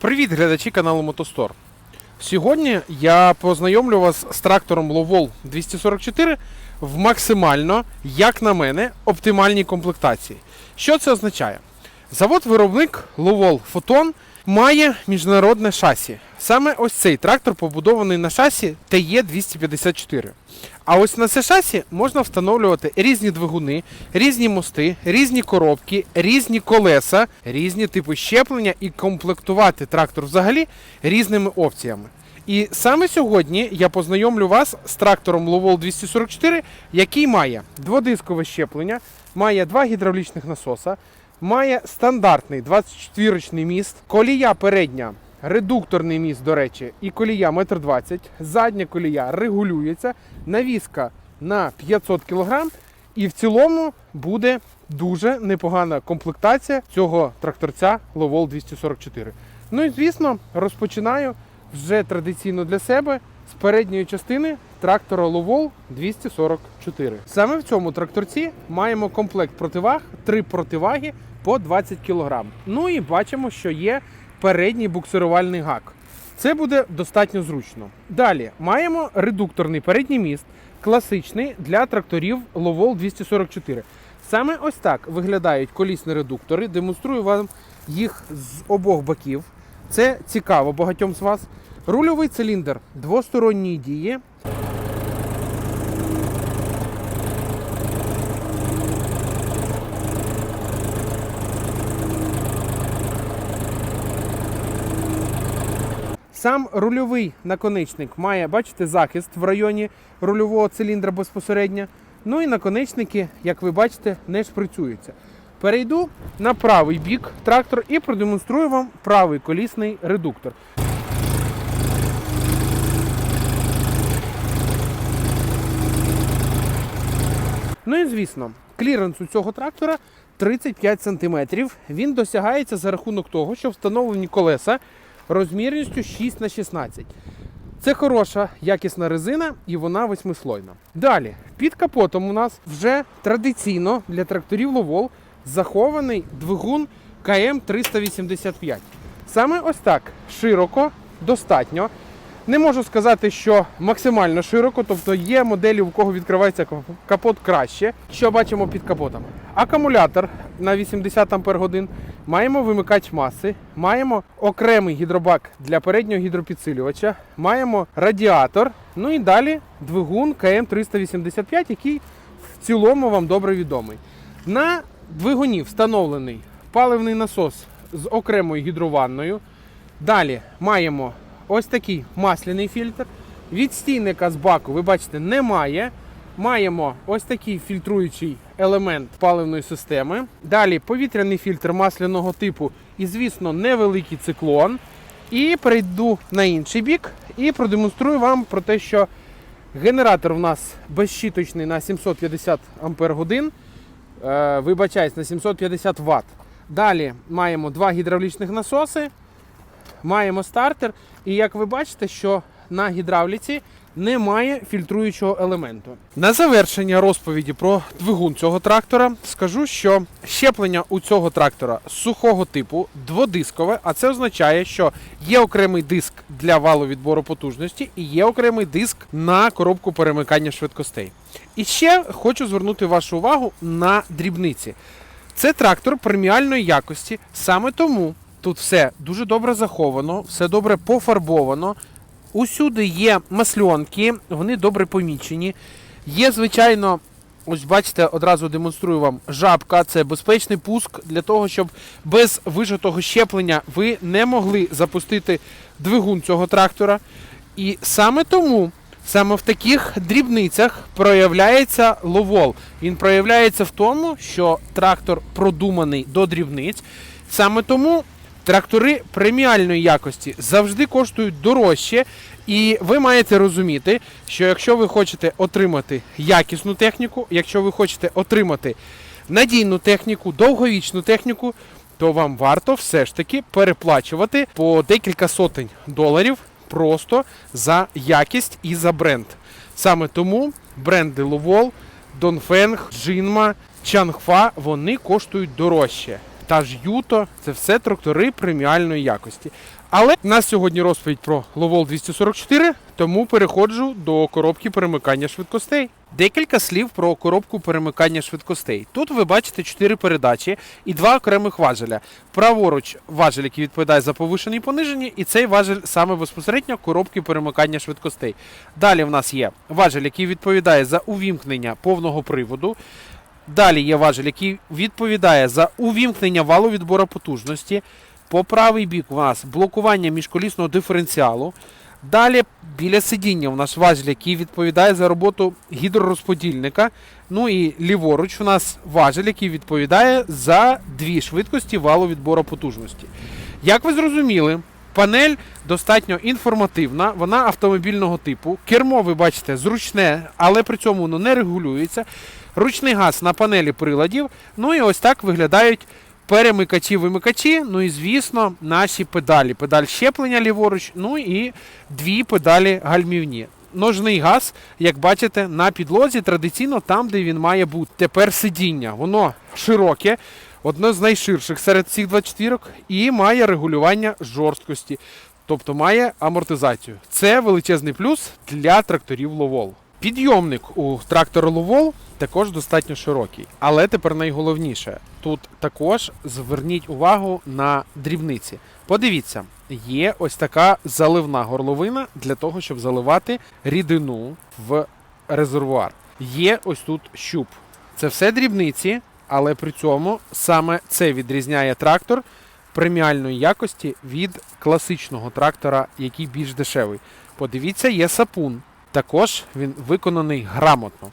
Привіт, глядачі каналу Мотостор. Сьогодні я познайомлю вас з трактором Lowol 244 в максимально, як на мене, оптимальній комплектації. Що це означає? Завод-виробник Lowol Photon має міжнародне шасі. Саме ось цей трактор побудований на шасі TE254. А ось на це шасі можна встановлювати різні двигуни, різні мости, різні коробки, різні колеса, різні типи щеплення і комплектувати трактор взагалі різними опціями. І саме сьогодні я познайомлю вас з трактором Lowol 244, який має дводискове щеплення, має два гідравлічних насоса, має стандартний 24-річний міст, колія передня, редукторний міст, до речі, і колія 1,20 м, задня колія регулюється, навіска на 500 кг, і в цілому буде дуже непогана комплектація цього тракторця Lowol 244. Ну і звісно, розпочинаю вже традиційно для себе з передньої частини трактора Lowol 244. Саме в цьому тракторці маємо комплект противаг, три противаги по 20 кг. Ну і бачимо, що є передній буксирувальний гак. Це буде достатньо зручно. Далі маємо редукторний передній міст, класичний для тракторів Lowol 244. Саме ось так виглядають колісні редуктори. Демонструю вам їх з обох боків. Це цікаво багатьом з вас. Рульовий циліндр двосторонньої дії. Сам рульовий наконечник має, бачите, захист в районі рульового циліндра безпосередньо. Ну і наконечники, як ви бачите, не шприцюються. Перейду на правий бік трактор і продемонструю вам правий колісний редуктор. Ну і звісно, кліренс у цього трактора 35 см. Він досягається за рахунок того, що встановлені колеса розмірністю 6 на 16 Це хороша якісна резина і вона восьмислойна. Далі, під капотом у нас вже традиційно для тракторів Ловол захований двигун КМ 385. Саме ось так широко, достатньо. Не можу сказати, що максимально широко, тобто є моделі, у кого відкривається капот краще. Що бачимо під капотом? Акумулятор на 80 Ах, маємо вимикач маси, маємо окремий гідробак для переднього гідропідсилювача, маємо радіатор, ну і далі двигун КМ385, який в цілому вам добре відомий. На двигуні встановлений паливний насос з окремою гідрованною. Далі маємо ось такий масляний фільтр. Від стійника з баку, ви бачите, немає. Маємо ось такий фільтруючий елемент паливної системи. Далі повітряний фільтр масляного типу і, звісно, невеликий циклон. І перейду на інший бік і продемонструю вам про те, що генератор у нас безщіточний на 750 Ампер годин. Е, вибачаюсь, на 750 Вт. Далі маємо два гідравлічних насоси, маємо стартер. І як ви бачите, що на гідравліці немає фільтруючого елементу. На завершення розповіді про двигун цього трактора скажу, що щеплення у цього трактора сухого типу дводискове, а це означає, що є окремий диск для валовідбору потужності і є окремий диск на коробку перемикання швидкостей. І ще хочу звернути вашу увагу на дрібниці. Це трактор преміальної якості, саме тому тут все дуже добре заховано, все добре пофарбовано. Усюди є масльонки, вони добре помічені. Є, звичайно, ось бачите, одразу демонструю вам жабка. Це безпечний пуск для того, щоб без вижатого щеплення ви не могли запустити двигун цього трактора. І саме тому, саме в таких дрібницях проявляється ловол. Він проявляється в тому, що трактор продуманий до дрібниць. Саме тому трактори преміальної якості завжди коштують дорожче. І ви маєте розуміти, що якщо ви хочете отримати якісну техніку, якщо ви хочете отримати надійну техніку, довговічну техніку, то вам варто все ж таки переплачувати по декілька сотень доларів просто за якість і за бренд. Саме тому бренди Lowol, Dongfeng, Jinma, Changfa, вони коштують дорожче. Та ж Юто це все трактори преміальної якості. Але в нас сьогодні розповідь про Lowell 244, тому переходжу до коробки перемикання швидкостей. Декілька слів про коробку перемикання швидкостей. Тут ви бачите чотири передачі і два окремих важеля. Праворуч важель, який відповідає за повишені і понижені, і цей важель саме безпосередньо коробки перемикання швидкостей. Далі в нас є важель, який відповідає за увімкнення повного приводу. Далі є важель, який відповідає за увімкнення валу відбору потужності. По правий бік у нас блокування міжколісного диференціалу. Далі біля сидіння у нас важіль, який відповідає за роботу гідророзподільника. Ну і ліворуч у нас важель, який відповідає за дві швидкості валу відбору потужності. Як ви зрозуміли, панель достатньо інформативна, вона автомобільного типу. Кермо, ви бачите, зручне, але при цьому воно не регулюється. Ручний газ на панелі приладів. Ну і ось так виглядають перемикачі-вимикачі. Ну і звісно, наші педалі. Педаль щеплення ліворуч, ну і дві педалі гальмівні. Ножний газ, як бачите, на підлозі традиційно там, де він має бути. Тепер сидіння. Воно широке, одне з найширших серед цих 24 і має регулювання жорсткості, тобто має амортизацію. Це величезний плюс для тракторів Ловол. Підйомник у трактора Ловол також достатньо широкий. Але тепер найголовніше тут також зверніть увагу на дрібниці. Подивіться, є ось така заливна горловина для того, щоб заливати рідину в резервуар. Є ось тут щуп. Це все дрібниці, але при цьому саме це відрізняє трактор преміальної якості від класичного трактора, який більш дешевий. Подивіться, є сапун. Також він виконаний грамотно.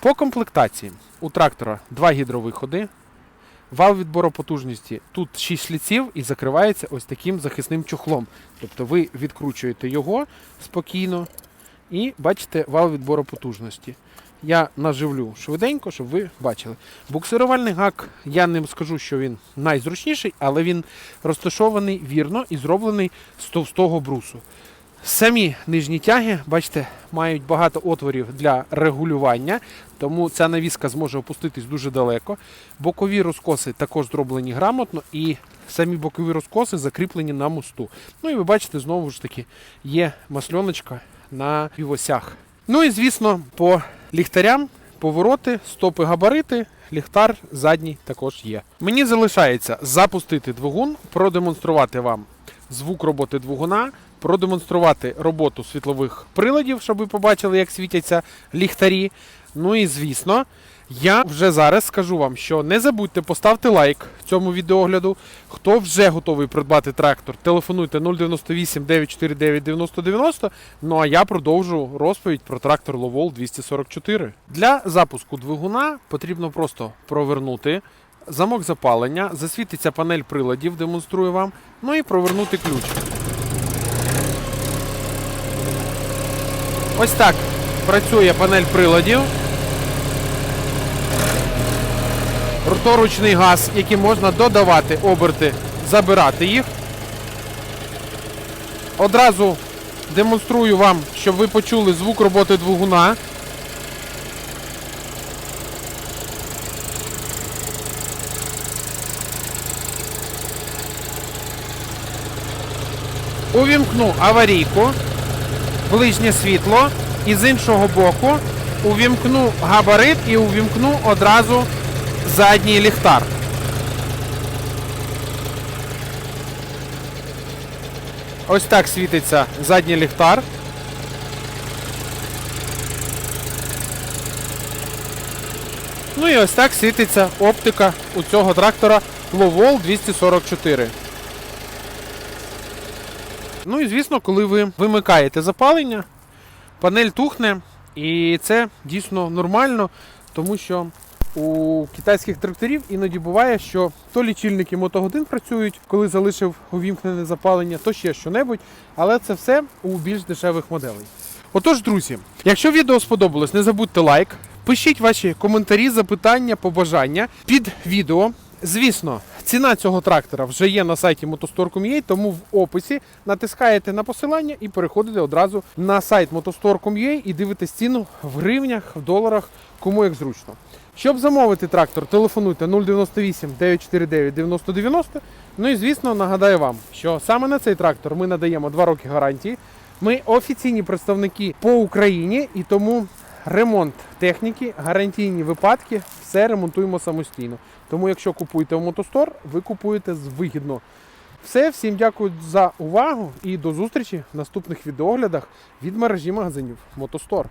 По комплектації у трактора два гідровиходи. Вал відбору потужності тут 6 шліців і закривається ось таким захисним чохлом. Тобто ви відкручуєте його спокійно і бачите вал відбору потужності. Я наживлю швиденько, щоб ви бачили. Буксирувальний гак, я не скажу, що він найзручніший, але він розташований вірно і зроблений з товстого брусу. Самі нижні тяги, бачите, мають багато отворів для регулювання, тому ця навіска зможе опуститись дуже далеко. Бокові розкоси також зроблені грамотно, і самі бокові розкоси закріплені на мосту. Ну і ви бачите, знову ж таки, є масльоночка на півосях. Ну і звісно, по ліхтарям, повороти, стопи габарити, ліхтар задній також є. Мені залишається запустити двигун, продемонструвати вам звук роботи двигуна, продемонструвати роботу світлових приладів, щоб ви побачили, як світяться ліхтарі. Ну і звісно, я вже зараз скажу вам, що не забудьте поставити лайк цьому відеогляду. Хто вже готовий придбати трактор, телефонуйте 098 949 9090. Ну а я продовжу розповідь про трактор Lowell 244. Для запуску двигуна потрібно просто провернути замок запалення, засвітиться панель приладів, демонструю вам. Ну і провернути ключ. Ось так працює панель приладів. Рторучний газ, яким можна додавати оберти, забирати їх. Одразу демонструю вам, щоб ви почули звук роботи двигуна. Увімкну аварійку, ближнє світло і з іншого боку увімкну габарит і увімкну одразу задній ліхтар. Ось так світиться задній ліхтар. Ну і ось так світиться оптика у цього трактора Lowell 244. Ну і звісно, коли ви вимикаєте запалення, панель тухне, і це дійсно нормально, тому що у китайських тракторів іноді буває, що то лічильники мотогодин працюють, коли залишив увімкнене запалення, то ще що-небудь, але це все у більш дешевих моделей. Отож, друзі, якщо відео сподобалось, не забудьте лайк, пишіть ваші коментарі, запитання, побажання під відео. Звісно, ціна цього трактора вже є на сайті motostore.com.ua, тому в описі натискаєте на посилання і переходите одразу на сайт motostore.com.ua і дивитесь ціну в гривнях, в доларах, кому як зручно. Щоб замовити трактор, телефонуйте 098 949 9090. Ну і звісно, нагадаю вам, що саме на цей трактор ми надаємо 2 роки гарантії. Ми офіційні представники по Україні і тому ремонт техніки, гарантійні випадки, все ремонтуємо самостійно. Тому, якщо купуєте в Мотостор, ви купуєте з вигідно. Все, всім дякую за увагу і до зустрічі в наступних відеоглядах від мережі магазинів Мотостор.